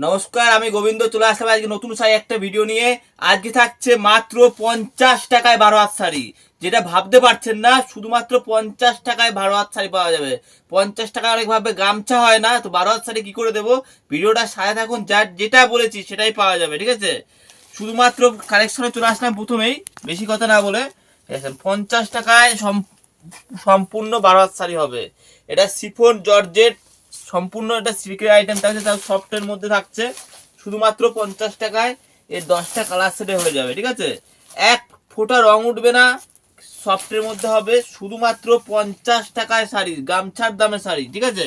নমস্কার, আমি গোবিন্দ, চলে আসলাম আজকে নতুন শাড়ি একটা ভিডিও নিয়ে। আজকে থাকছে মাত্র পঞ্চাশ টাকায় বারো হাত শাড়ি। যেটা ভাবতে পারছেন না, শুধুমাত্র পঞ্চাশ টাকায় বারো হাত শাড়ি পাওয়া যাবে। পঞ্চাশ টাকা অনেকভাবে গামছা হয় না, তো বারো হাত শাড়ি কি করে দেবো? ভিডিওটা সাথে থাকুন যা যেটা বলেছি সেটাই পাওয়া যাবে, ঠিক আছে? শুধুমাত্র কালেকশনে চলে আসলাম প্রথমেই, বেশি কথা না বলে। পঞ্চাশ টাকায় সম- সম্পূর্ণ বারো হাত শাড়ি হবে। এটা সিফোন জর্জেট সম্পূর্ণ একটা সিল্কের আইটেম থাকছে, তার সফটের মধ্যে থাকছে। শুধুমাত্র পঞ্চাশ টাকায় এর দশটা কালার সেটে হয়ে যাবে, ঠিক আছে? এক ফোঁটা রং উঠবে না সফটের মধ্যে হবে শুধুমাত্র পঞ্চাশ টাকায় শাড়ি, গামছার দামে শাড়ি, ঠিক আছে?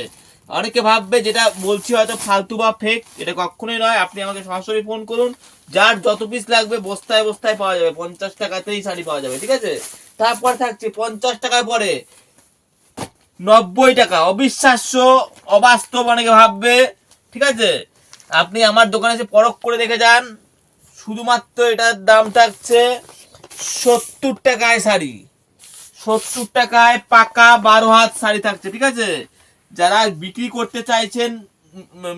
অনেকে ভাববে যেটা বলছি হয়তো ফালতু বা ফেক এটা কখনোই নয়, আপনি আমাকে সরাসরি ফোন করুন, যার যত পিস লাগবে বস্তায় বস্তায় পাওয়া যাবে, পঞ্চাশ টাকাতেই শাড়ি পাওয়া যাবে, ঠিক আছে? তারপর থাকছে পঞ্চাশ টাকায় পরে নব্বই টাকা। অবিশ্বাস্য, অবাস্তব অনেকে ভাববে। ঠিক আছে? আপনি আমার দোকানে এসে পরখ করে দেখে যান। শুধুমাত্র এটার দাম থাকছে সত্তর টাকায় শাড়ি। সত্তর টাকায় পাকা বারো হাত শাড়ি থাকছে, ঠিক আছে? যারা বিক্রি করতে চাইছেন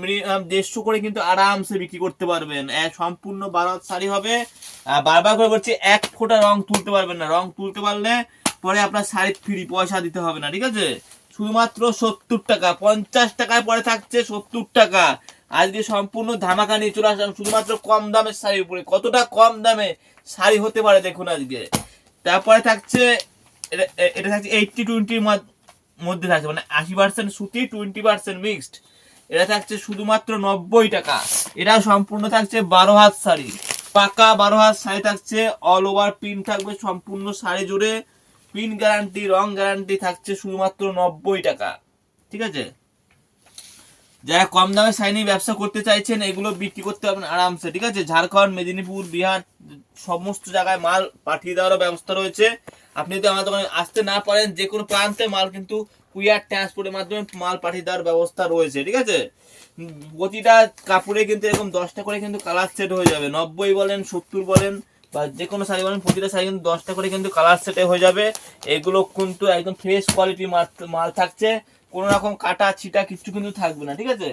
মিনিমাম দেড়শো করে কিন্তু আরামসে বিক্রি করতে পারবেন। সম্পূর্ণ বারো হাত শাড়ি হবে। বারবার করে বলছি, এক ফোঁটা রং তুলতে পারবেন না। রং তুলতে পারলে পরে আপনার শাড়ি ফ্রি পয়সা দিতে হবে না, ঠিক আছে? শুধুমাত্র সত্তর টাকা, পঞ্চাশ টাকায় পরে থাকছে সত্তর টাকা। আজকে সম্পূর্ণ ধামাকা নিয়ে চলে আসলাম, শুধুমাত্র কম দামের শাড়ির উপরে। কতটা কম দামে শাড়ি হতে পারে দেখুন আজকে। তারপরে থাকছে, এটা এটা থাকছে এইটটি টোয়েন্টির মধ্যে থাকছে মানে আশি পার্সেন্ট সুতি টোয়েন্টি পার্সেন্ট মিক্সড এটা থাকছে শুধুমাত্র নব্বই টাকা। এটা সম্পূর্ণ থাকছে বারো হাত শাড়ি। পাকা বারো হাত শাড়ি থাকছে অল ওভার প্রিন্ট থাকবে সম্পূর্ণ শাড়ি জুড়ে। পিন গ্যারান্টি রং গ্যারান্টি থাকছে শুধুমাত্র নব্বই টাকা। ঠিক আছে? যারা কম দামে সাইনি ব্যবসা করতে চাইছেন, এগুলো বিক্রি করতে পারবেন আরামসে, ঠিক আছে? ঝাড়খণ্ড, মেদিনীপুর, বিহার, সমস্ত জায়গায় মাল পাঠিয়ে দেওয়ারও ব্যবস্থা রয়েছে। আপনি যদি আমার দোকানে আসতে না পারেন, যে কোনো প্রান্তে মাল কিন্তু কুইয়ার ট্রান্সপোর্টের মাধ্যমে মাল পাঠিয়ে দেওয়ার ব্যবস্থা রয়েছে, ঠিক আছে? প্রতিটা কাপড়ে কিন্তু এরকম দশটা করে কিন্তু কালার সেট হয়ে যাবে। নব্বই বলেন, সত্তর বলেন বা যে কোনো শাড়ি বলেন, প্রতিটা শাড়ি কিন্তু দশটা করে কিন্তু কালার সেটে হয়ে যাবে। এগুলো কিন্তু একদম ফ্রেশ কোয়ালিটি মাল থাকছে। কোনো রকম কাটা, ছিটা কিছু কিন্তু থাকবে না, ঠিক আছে?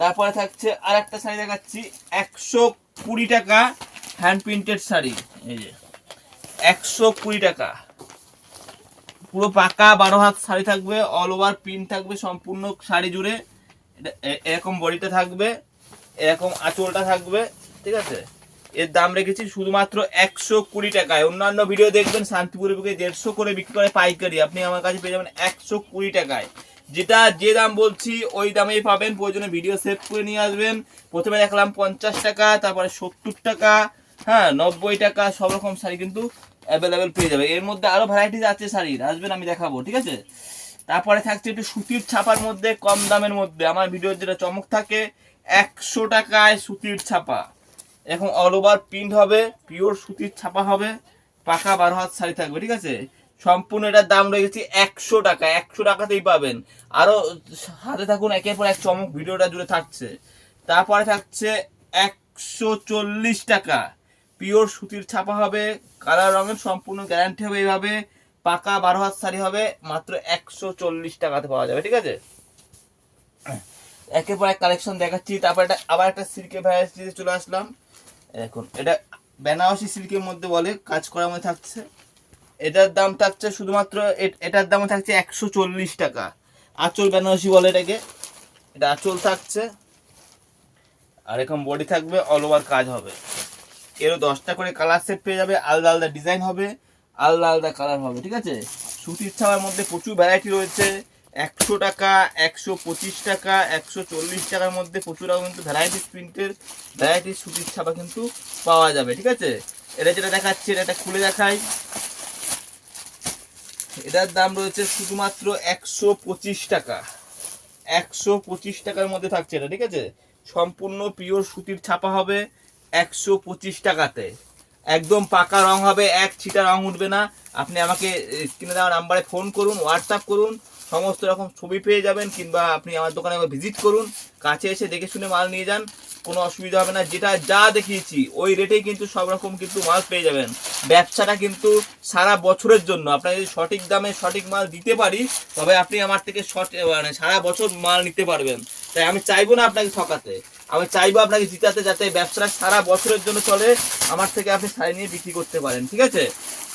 তারপরে থাকছে আর একটা শাড়ি দেখাচ্ছি, একশো কুড়ি টাকা হ্যান্ড প্রিন্টেড শাড়ি। এই যে, একশো কুড়ি টাকা। পুরো পাকা বারো হাত শাড়ি থাকবে অল ওভার প্রিন্ট থাকবে, সম্পূর্ণ শাড়ি জুড়ে। এরকম বডিটা থাকবে, এরকম আঁচলটা থাকবে, ঠিক আছে? এর দাম রেখেছি শুধুমাত্র একশো কুড়ি টাকায়। অন্যান্য ভিডিও দেখবেন শান্তিপুরের বুকে দেড়শো করে বিক্রি করে পাইকারি। আপনি আমার কাছে পেয়ে যাবেন একশো কুড়ি টাকায়। যেটা যে দাম বলছি, ওই দামেই পাবেন। প্রয়োজনে ভিডিও সেভ করে নিয়ে আসবেন। প্রথমে দেখলাম পঞ্চাশ টাকা, তারপরে সত্তর টাকা হ্যাঁ নব্বই টাকা, সব রকম শাড়ি কিন্তু অ্যাভেলেবেল পেয়ে যাবে। এর মধ্যে আরও ভ্যারাইটিস আছে শাড়ির, আসবেন আমি দেখাবো, ঠিক আছে? তারপরে থাকছে একটু সুতির ছাপার মধ্যে, কম দামের মধ্যে। আমার ভিডিওর যেটা চমক থাকে, একশো টাকায় সুতির ছাপা। এখন অল ওভার প্রিন্ট হবে পিওর সুতির ছাপা হবে, পাকা বারো হাত শাড়ি থাকবে, ঠিক আছে? সম্পূর্ণ এটার দাম রয়েছে একশো টাকা, একশো টাকাতেই পাবেন। আরও হাতে থাকুন, একের পর এক চমক ভিডিওটা জুড়ে থাকছে। তারপরে থাকছে একশো চল্লিশ টাকা। পিওর সুতির ছাপা হবে, কালার রঙের সম্পূর্ণ গ্যারান্টি হবে এইভাবে, পাকা বারো হাত শাড়ি হবে, মাত্র একশো চল্লিশ টাকাতে পাওয়া যাবে, ঠিক আছে? একের পর এক কালেকশন দেখাচ্ছি, তারপর এটা আবার একটা সিল্কের ভ্যারাইটিতে চলে আসলাম। এখন এটা বেনারসি সিল্কের মধ্যে বলে, কাজ করার মধ্যে থাকছে। এটার দাম থাকছে শুধুমাত্র এটার দাম থাকছে একশো চল্লিশ টাকা। আঁচল বেনারসি বলে এটাকে। এটা আঁচল থাকছে। আর এরকম বডি থাকবে অল ওভার কাজ হবে। এরও দশটা করে কালার সেট পেয়ে যাবে, আলাদা আলাদা ডিজাইন হবে, আলাদা আলাদা কালার হবে, ঠিক আছে? সুতির ছাপার মধ্যে প্রচুর ভ্যারাইটি রয়েছে। একশো টাকা, একশো পঁচিশ টাকা, একশো চল্লিশ টাকার মধ্যে প্রচুর কিন্তু ভ্যারাইটিস প্রিন্টের ভ্যারাইটিস সুতির ছাপা কিন্তু পাওয়া যাবে, ঠিক আছে? এটা যেটা দেখাচ্ছি, এটা খুলে দেখাই। এটার দাম রয়েছে শুধুমাত্র একশো পঁচিশ টাকা। একশো পঁচিশ টাকার মধ্যে থাকছে এটা, ঠিক আছে? সম্পূর্ণ পিওর সুতির ছাপা হবে একশো পঁচিশ টাকাতে। একদম পাকা রং হবে, এক ছিটা রং উঠবে না। আপনি আমাকে স্ক্রিনে দেওয়া নাম্বারে ফোন করুন হোয়াটসঅ্যাপ করুন। সমস্ত রকম ছবি পেয়ে যাবেন কিংবা আপনি আমার দোকানে একবার ভিজিট করুন। কাছে এসে দেখে শুনে মাল নিয়ে যান, কোনো অসুবিধা হবে না। যেটা যা দেখিয়েছি, ওই রেটেই কিন্তু সব রকম কিন্তু মাল পেয়ে যাবেন। ব্যবসাটা কিন্তু সারা বছরের জন্য। আপনার যদি সঠিক দামে সঠিক মাল দিতে পারি, তবে আপনি আমার থেকে সঠিক মানে সারা বছর মাল নিতে পারবেন। তাই আমি চাইব না আপনাকে ঠকাতে। আমি চাইব আপনাকে জিতাতে যাতে ব্যবসাটা সারা বছরের জন্য চলে, আমার থেকে আপনি শাড়ি নিয়ে বিক্রি করতে পারেন, ঠিক আছে?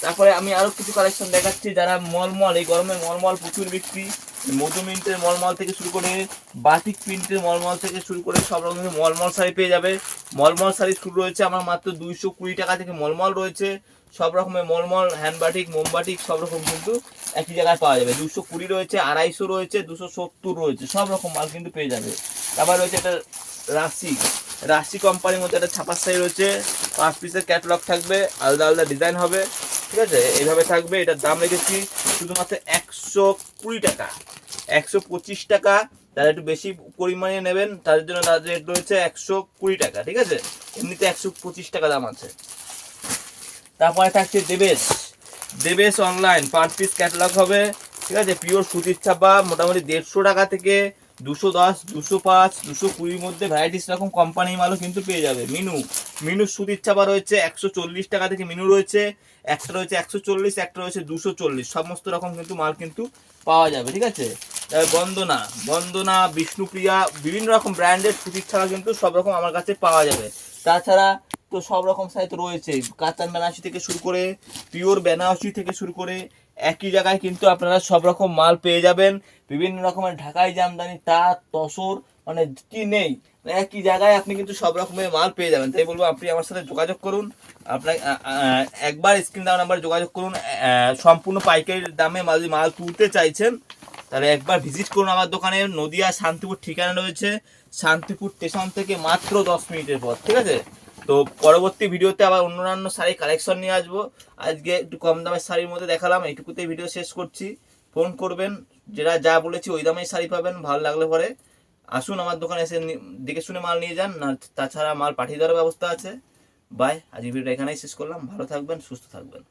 তারপরে আমি আরও কিছু কালেকশন দেখাচ্ছি, যারা মলমল, এই গরমে মলমল প্রচুর বিক্রি, মধু মিন্টের মলমল থেকে শুরু করে বাটিক প্রিন্টের মলমল থেকে শুরু করে সব রকমের মলমল শাড়ি পেয়ে যাবে। মলমল শাড়ি শুরু রয়েছে আমার মাত্র দুইশো কুড়ি টাকা থেকে মলমল রয়েছে। সব রকমের মলমল হ্যান্ড বাটিক মোমবাটিক সব রকম কিন্তু একই জায়গায় পাওয়া যাবে। দুশো কুড়ি রয়েছে, আড়াইশো রয়েছে, দুশো সত্তর রয়েছে, সব রকম মাল কিন্তু পেয়ে যাবে। তারপর রয়েছে একটা রাশি রাশি কোম্পানির মধ্যে একটা ছাপার শাড়ি রয়েছে। পাঁচ পিসের ক্যাটালগ থাকবে, আলাদা আলাদা ডিজাইন হবে, ঠিক আছে? এইভাবে থাকবে, এটার দাম রেখেছি শুধুমাত্র একশো কুড়ি টাকা। একশো পঁচিশ টাকা যারা একটু বেশি পরিমাণে নেবেন, তাদের জন্য তাদের রেট রয়েছে একশো কুড়ি টাকা, ঠিক আছে? এমনিতে একশো পঁচিশ টাকা দাম আছে। তারপরে থাকছে দেবেশ। দেবেশ অনলাইন পাঁচ পিস ক্যাটালগ হবে, ঠিক আছে? পিওর সুতির ছাপা, মোটামুটি দেড়শো টাকা থেকে দুশো দশ, দুশো পাঁচ, দুশো কুড়ির মধ্যে ভ্যারাইটিস রকম কোম্পানির মালও কিন্তু পেয়ে যাবে। মিনু মিনু সুতির ছাপা রয়েছে একশো চল্লিশ টাকা থেকে মিনু রয়েছে, একটা রয়েছে একশো চল্লিশ, একটা রয়েছে দুশো চল্লিশ। সমস্ত রকম কিন্তু মাল কিন্তু পাওয়া যাবে, ঠিক আছে? বন্দনা বন্দনা, বিষ্ণুপ্রিয়া, বিভিন্ন রকম ব্র্যান্ডের সুতির ছাপা কিন্তু সব রকম আমার কাছে পাওয়া যাবে। তাছাড়া তো সব রকম সাইজ রয়েছে। কাতান বেনারসি থেকে শুরু করে পিওর বেনারসি থেকে শুরু করে একই জায়গায় কিন্তু আপনারা সব রকম মাল পেয়ে যাবেন। বিভিন্ন রকমের ঢাকাই জামদানি, তাঁত, তসর মানে কি নেই মানে একই জায়গায় আপনি কিন্তু সব রকমের মাল পেয়ে যাবেন। তাই বলব, আপনি আমার সাথে যোগাযোগ করুন। আপনার একবার স্ক্রিন দেওয়া নাম্বারে যোগাযোগ করুন। সম্পূর্ণ পাইকারি দামে মাল মাল তুলতে চাইছেন, তাহলে একবার ভিজিট করুন আমার দোকানে। নদিয়া শান্তিপুর ঠিকানা রয়েছে, শান্তিপুর স্টেশন থেকে মাত্র দশ মিনিটের পর ঠিক আছে? তো পরবর্তী ভিডিওতে আবার অন্যান্য শাড়ি কালেকশন নিয়ে আসব। আজকে একটু কম দামের শাড়ির মধ্যে দেখালাম, এইটুকুতেই ভিডিও শেষ করছি। ফোন করবেন, যেটা যা বলেছি ওই দামেই শাড়ি পাবেন, ভালো লাগলে পরে। আসুন আমার দোকানে এসে দেখে শুনে মাল নিয়ে যান, না তাছাড়া মাল পাঠিয়ে দেওয়ার ব্যবস্থা আছে। বাই আজকে ভিডিওটা এখানেই শেষ করলাম। ভালো থাকবেন, সুস্থ থাকবেন।